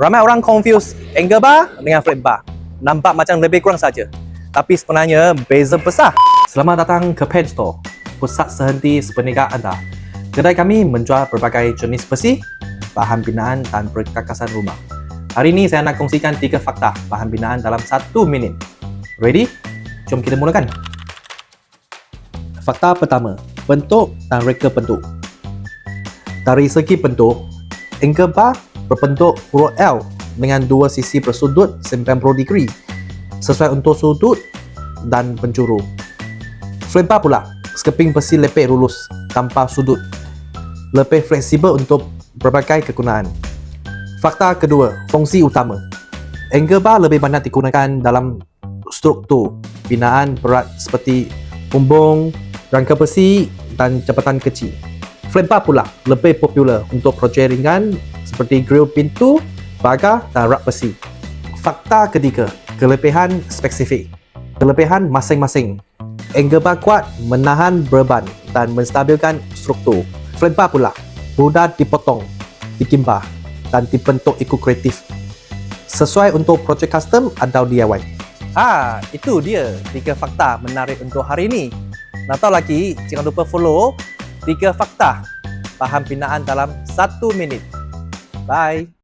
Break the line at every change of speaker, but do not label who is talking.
Ramai orang confuse angle bar dengan flat bar. Nampak macam lebih kurang saja. Tapi sebenarnya beza besar. Selamat datang ke Pen Store, pusat sehenti seperniagaan anda. Kedai kami menjual berbagai jenis besi, bahan binaan dan perkakasan rumah. Hari ini saya nak kongsikan tiga fakta bahan binaan dalam satu minit. Ready? Jom kita mulakan. Fakta pertama, bentuk dan reka bentuk. Dari segi bentuk, angle bar berbentuk huruf L dengan dua sisi bersudut 90 degree sesuai untuk sudut dan penjuru. Bar pula, skeping besi lepek lurus tanpa sudut. Lebih fleksibel untuk berbagai kegunaan. Fakta kedua, fungsi utama. Angle bar lebih banyak digunakan dalam struktur binaan berat seperti bumbung, rangka besi dan jabatan kecil. Bar pula lebih popular untuk projek ringan seperti grill pintu, pagar dan rak besi. Fakta ketiga, kelebihan spesifik. Kelebihan masing-masing. Angle bar kuat menahan beban dan menstabilkan struktur. Flat bar pula mudah dipotong, dikimbah dan dibentuk ikut kreatif. Sesuai untuk projek custom atau DIY. Ah, itu dia tiga fakta menarik untuk hari ini. Nak tahu lagi, jangan lupa follow tiga fakta bahan binaan dalam satu minit. Bye.